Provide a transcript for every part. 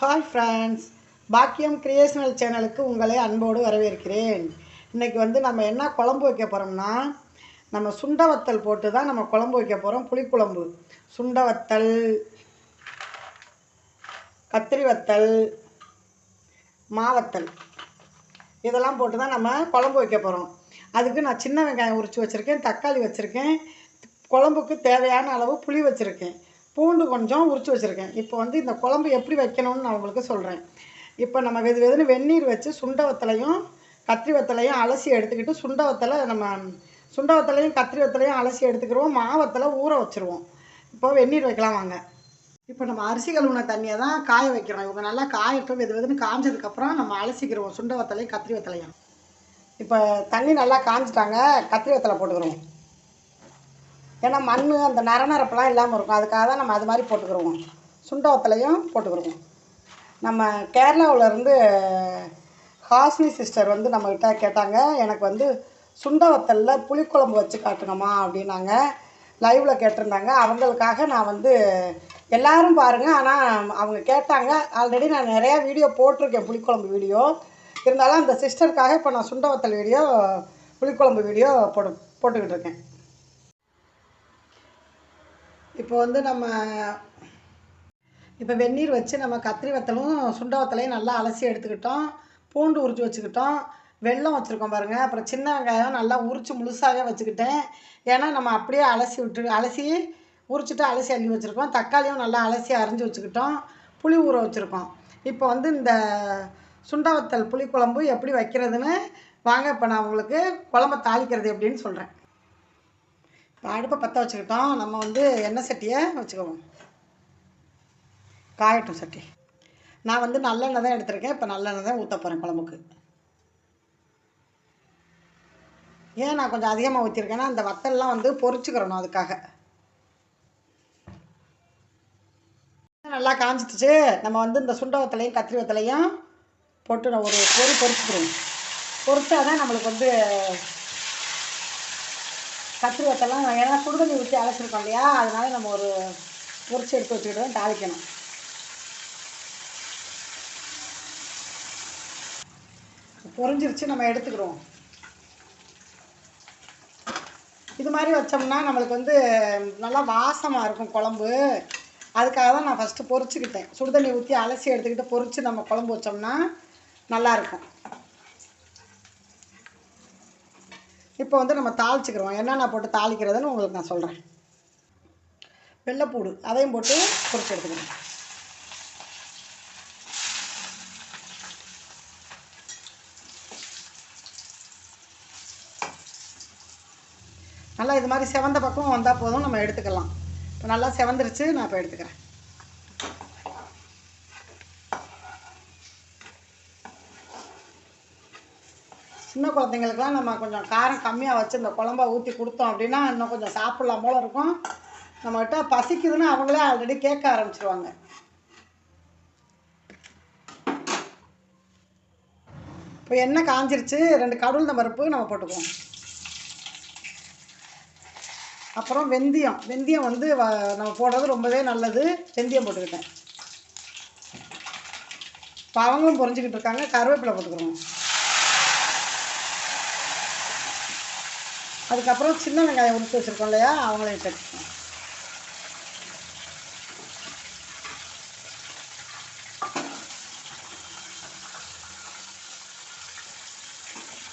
Hi friends பாக்கியம் creational சேனலுக்கு உங்களை அன்போடு வரவேற்கிறேன். இன்றைக்கி வந்து நம்ம என்ன குழம்பு வைக்க போகிறோம்னா நம்ம சுண்ட வத்தல் போட்டு தான் நம்ம குழம்பு வைக்க போகிறோம் புளிக்குழம்பு. சுண்ட வத்தல் கத்திரி வத்தல் மாவத்தல். இதெல்லாம் போட்டு தான் நம்ம குழம்பு வைக்க போகிறோம் அதுக்கு நான் சின்ன வெங்காயம் உரித்து வச்சுருக்கேன் தக்காளி வச்சுருக்கேன் குழம்புக்கு தேவையான அளவு புளி வச்சுருக்கேன். பூண்டு கொஞ்சம் உரித்து வச்சுருக்கேன். இப்போ வந்து இந்த குழம்பு எப்படி வைக்கணும்னு நான் உங்களுக்கு சொல்கிறேன் இப்போ நம்ம வெது வெதுன்னு வெந்நீர் வச்சு சுண்ட வத்தலையும் கத்திரி வத்தலையும் அலசி எடுத்துக்கிட்டு சுண்ட வத்தலை நம்ம சுண்ட வத்தலையும் கத்திரி வத்தலையும் அலசி எடுத்துக்கிடுவோம் மாவத்தலை ஊற வச்சுருவோம். இப்போ வெந்நீர் வைக்கலாம் வாங்க. இப்போ நம்ம அரிசி கழுவுன தண்ணியை தான் காய வைக்கிறோம். இவங்க நல்லா காயட்டும். வெது வெதுன்னு காஞ்சதுக்கப்புறம் நம்ம அலசிக்கிறோம் சுண்ட வத்தலையும் கத்திரி வத்தலையும் இப்போ தண்ணி நல்லா காஞ்சிட்டாங்க. கத்திரி வத்தலை போட்டுக்கிறோம் ஏன்னா மண் அந்த நர நரப்பெல்லாம் இல்லாமல் இருக்கும். அதுக்காக தான் நம்ம அது மாதிரி போட்டுக்கிடுவோம் சுண்டவத்துலையும் போட்டுக்கிடுவோம் நம்ம கேரளாவிலேருந்து ஹாஸ்னி சிஸ்டர் வந்து நம்மக்கிட்ட கேட்டாங்க. எனக்கு வந்து சுண்டவத்தலில் புளிக்குழம்பு வச்சு காட்டுங்கம்மா அப்படின்னாங்க. லைவில் கேட்டிருந்தாங்க. அவங்களுக்காக நான் வந்து எல்லாரும் பாருங்கள் ஆனால் அவங்க கேட்டாங்க. ஆல்ரெடி நான் நிறையா வீடியோ போட்டிருக்கேன் புளிக்குழம்பு வீடியோ. இருந்தாலும் அந்த சிஸ்டருக்காக இப்போ நான் சுண்டவத்தல் வீடியோ புளிக்குழம்பு வீடியோ போட்டு போட்டுக்கிட்டு இருக்கேன். இப்போ வந்து நம்ம இப்போ வெந்நீர் வச்சு நம்ம கத்திரி வத்தலும் சுண்ட வத்தலையும் நல்லா அலசி எடுத்துக்கிட்டோம். பூண்டு உரிச்சு வச்சுக்கிட்டோம். வெல்லம் வச்சுருக்கோம் பாருங்கள் அப்புறம் சின்ன வெங்காயம் நல்லா உரித்து முழுசாகவே வச்சுக்கிட்டேன். ஏன்னா நம்ம அப்படியே அலசி விட்டு அலசி உரிச்சிட்டு அலசி அள்ளி வச்சுருக்கோம். தக்காளியும் நல்லா அலசி அரிஞ்சு வச்சுக்கிட்டோம். புளி ஊற வச்சுருக்கோம். இப்போ வந்து இந்த சுண்டவத்தல் புளிக்குழம்பு எப்படி வைக்கிறதுன்னு வாங்க இப்போ நான் உங்களுக்கு குழம்ப தாளிக்கிறது எப்படின்னு சொல்கிறேன் அடுப்பை பற்ற வச்சுக்கிட்டோம். நம்ம வந்து எண்ணெய் சட்டியை வச்சுக்கோங்க. காயட்டும் சட்டி. நான் வந்து நல்லெண்ணெய் தான் எடுத்திருக்கேன். இப்போ நல்லெண்ணெய் தான் ஊற்ற போகிறேன் குழம்புக்கு. ஏன் நான் கொஞ்சம் அதிகமாக ஊற்றிருக்கேன்னா அந்த வத்தல்லாம் வந்து பொறிச்சுக்கிறணும் அதுக்காக. நல்லா காஞ்சிட்டுச்சு நம்ம வந்து இந்த சுண்ட வத்தலையும் கத்திரி வத்தலையும் போட்டு நான் ஒரு பொறி பொறிச்சுக்கிறோம். பொரிச்சா தான் நம்மளுக்கு வந்து கத்திரிவத்தெல்லாம் ஏன்னா சுடுதண்ணி ஊற்றி அலசிருக்கோம் இல்லையா? அதனால நம்ம ஒரு பொரிச்சு எடுத்து வச்சுக்கிட்டு தாளிக்கணும். பொறிஞ்சிருச்சு நம்ம எடுத்துக்கிறோம். இது மாதிரி வச்சோம்னா நம்மளுக்கு வந்து நல்லா வாசமாக இருக்கும் குழம்பு. அதுக்காக தான் நான் ஃபஸ்ட்டு பொரிச்சுக்கிட்டேன். சுடுதண்ணி ஊற்றி அலசி எடுத்துக்கிட்டு பொறிச்சு நம்ம குழம்பு வச்சோம்னா நல்லாயிருக்கும் இப்போ வந்து நம்ம தாளிச்சுக்கிறோம். என்னென்ன போட்டு தாளிக்கிறதுன்னு உங்களுக்கு நான் சொல்கிறேன் வெள்ளைப்பூடு அதையும் போட்டு பொறிச்சு எடுத்துக்கணும். நல்லா இது மாதிரி செவந்த பக்கம் வந்தால் போதும் நம்ம எடுத்துக்கலாம். இப்போ நல்லா செவந்துருச்சு நான் இப்போ எடுத்துக்கிறேன். சின்ன குழந்தைங்களுக்குலாம் நம்ம கொஞ்சம் காரம் கம்மியாக வச்சு இந்த குழம்பை ஊற்றி கொடுத்தோம் அப்படின்னா இன்னும் கொஞ்சம் சாப்பிட்லாம் போல இருக்கும். நம்மகிட்ட பசிக்குதுன்னு அவங்களே ஆல்ரெடி கேட்க ஆரம்பிச்சிருவாங்க. இப்போ எண்ணெய் காஞ்சிருச்சு ரெண்டு கடவுள் பருப்பு நம்ம போட்டுக்குவோம். அப்புறம் வெந்தயம். வெந்தயம் வந்து வ நம்ம போடுறது ரொம்பவே நல்லது. வெந்தயம் போட்டுக்கிட்டேன். இப்போ அவங்களும் புரிஞ்சுக்கிட்டு இருக்காங்க. கருவேப்பிலை போட்டுக்கிறோம். அதுக்கப்புறம் சின்ன வெங்காயம் உரித்து வச்சுருக்கோம் இல்லையா அவங்களையும் சேர்த்துக்கணும்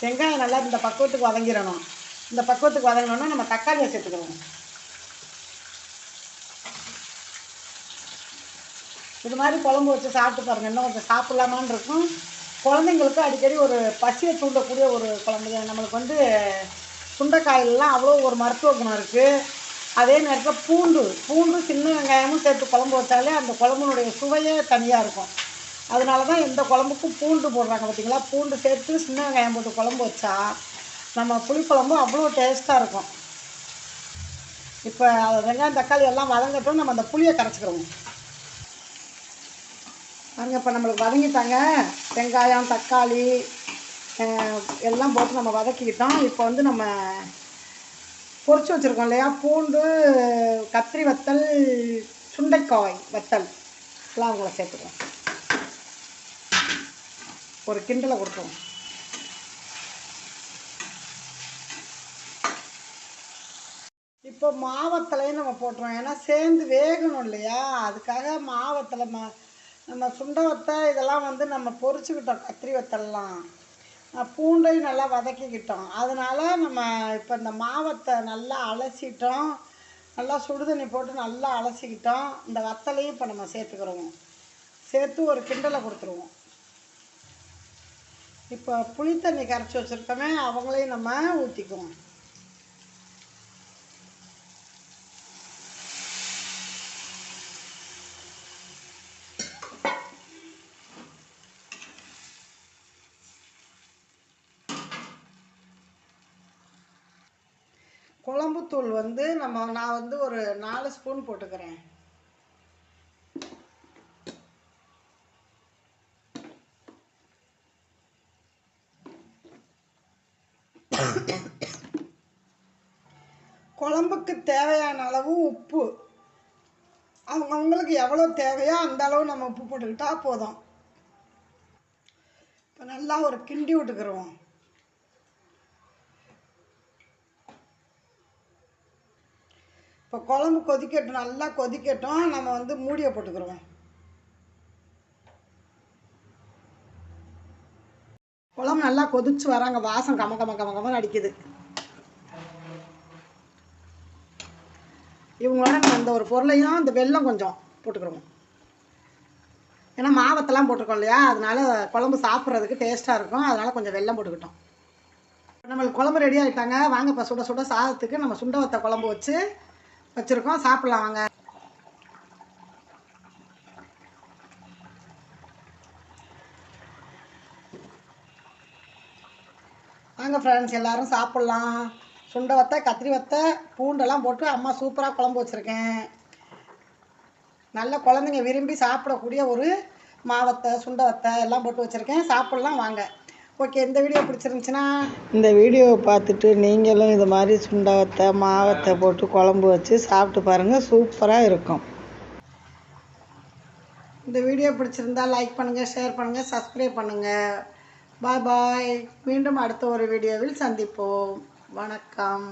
வெங்காயம் நல்லா இந்த பக்குவத்துக்கு வதங்கிடணும். இந்த பக்குவத்துக்கு வதங்கினோன்னா நம்ம தக்காளியை சேர்த்துக்கிறோம் இது மாதிரி குழம்பு வச்சு சாப்பிட்டு பாருங்கள் இன்னும் கொஞ்சம் சாப்பிட்லாமான்னு இருக்கும். குழந்தைங்களுக்கு அடிக்கடி ஒரு பசியை தூண்டக்கூடிய ஒரு குழம்பு நம்மளுக்கு வந்து சுண்டைக்காயிலெலாம் அவ்வளோ ஒரு மருத்துவ குணம் இருக்குது அதே நேரத்தில் பூண்டு பூண்டு சின்ன வெங்காயமும் சேர்த்து குழம்பு வச்சாலே அந்த குழம்புனுடைய சுவையே தனியாக இருக்கும். அதனால தான் எந்த குழம்புக்கும் பூண்டு போடுறாங்க பார்த்தீங்களா பூண்டு சேர்த்து சின்ன வெங்காயம் போட்டு குழம்பு வச்சா நம்ம புளிக்குழம்பு அவ்வளோ டேஸ்ட்டாக இருக்கும். இப்போ வெங்காயம் தக்காளி எல்லாம் வதங்கட்டும் நம்ம அந்த புளியை கரைச்சிக்கிறோம். பாருங்க இப்போ நம்மளுக்கு வதங்கிட்டாங்க. வெங்காயம் தக்காளி எல்லாம் போட்டு நம்ம வதக்கிக்கிட்டோம். இப்போ வந்து நம்ம பொறிச்சு வச்சுருக்கோம் இல்லையா? பூண்டு கத்திரி வத்தல் சுண்டைக்காய் வத்தல். எல்லாம் அவங்கள சேர்த்துக்குவோம். ஒரு கிண்டலை கொடுத்துருவோம். இப்போ மாவத்தலையும் நம்ம போட்டுருவோம். ஏன்னா சேர்ந்து வேகணும் இல்லையா? அதுக்காக மாவத்தலை ம நம்ம சுண்டை வத்தை இதெல்லாம் வந்து நம்ம பொரிச்சுக்கிட்டோம் கத்திரி வத்தல்லாம். பூண்டையும் நல்லா வதக்கிக்கிட்டோம். அதனால் நம்ம இப்போ இந்த மாவத்தை நல்லா அலசிட்டோம். நல்லா சுடுதண்ணி போட்டு நல்லா அலசிக்கிட்டோம். இந்த வத்தலையும் இப்போ நம்ம சேர்த்துக்கிறோம் சேர்த்து ஒரு கிண்டலை கொடுத்துருவோம். இப்போ புளித்தண்ணி கரைச்சி வச்சுருக்கோமே அவங்களையும் நம்ம ஊற்றிக்குவோம் குழம்புத்தூள் வந்து நம்ம நான் வந்து ஒரு நாலு ஸ்பூன் போட்டுக்கிறேன். குழம்புக்கு தேவையான அளவு உப்பு. அவங்கவுங்களுக்கு எவ்வளோ தேவையோ அந்த அளவு நம்ம உப்பு போட்டுக்கிட்டால் போதும். இப்போ நல்லா ஒரு கிண்டி விட்டுக்கிறோம் இப்போ குழம்பு கொதிக்கட்டும் நல்லா கொதிக்கட்டும் நம்ம வந்து மூடியை போட்டுக்கிறோம். குழம்பு நல்லா கொதிச்சு வராங்க வாசம் கம கம கம கம அடிக்குது. இவங்களோட நம்ம அந்த ஒரு பொருளையும் இந்த வெல்லம் கொஞ்சம் போட்டுக்கிறோம். ஏன்னா மாவத்தெல்லாம் போட்டிருக்கோம் இல்லையா? அதனால குழம்பு சாப்பிட்றதுக்கு டேஸ்ட்டாக இருக்கும். அதனால கொஞ்சம் வெல்லம் போட்டுக்கிட்டோம். நம்மளுக்கு குழம்பு ரெடி ஆகிட்டாங்க வாங்க இப்போ சுட சுட சாதத்துக்கு நம்ம சுண்ட வத்த குழம்பு வச்சு வச்சுருக்கோம் சாப்பிட்லாம் வாங்க. வாங்க ஃப்ரெண்ட்ஸ் எல்லோரும் சாப்பிட்லாம். சுண்டை வத்த கத்திரி வத்த பூண்டெல்லாம் போட்டு அம்மா சூப்பராக குழம்பு வச்சுருக்கேன். நல்ல குழந்தைங்க விரும்பி சாப்பிடக்கூடிய ஒரு மாவத்தை சுண்டை வத்தை எல்லாம் போட்டு வச்சுருக்கேன். சாப்பிட்லாம் வாங்க. ஓகே இந்த வீடியோ பிடிச்சிருந்துச்சுன்னா? இந்த வீடியோவை பார்த்துட்டு நீங்களும் இது மாதிரி சுண்டவத்தை மாவத்தை போட்டு குழம்பு வச்சு சாப்பிட்டு பாருங்கள் சூப்பராக இருக்கும். இந்த வீடியோ பிடிச்சிருந்தா லைக் பண்ணுங்கள் ஷேர் பண்ணுங்கள் சப்ஸ்கிரைப் பண்ணுங்கள் பாய் பாய் மீண்டும் அடுத்த ஒரு வீடியோவில் சந்திப்போம். வணக்கம்.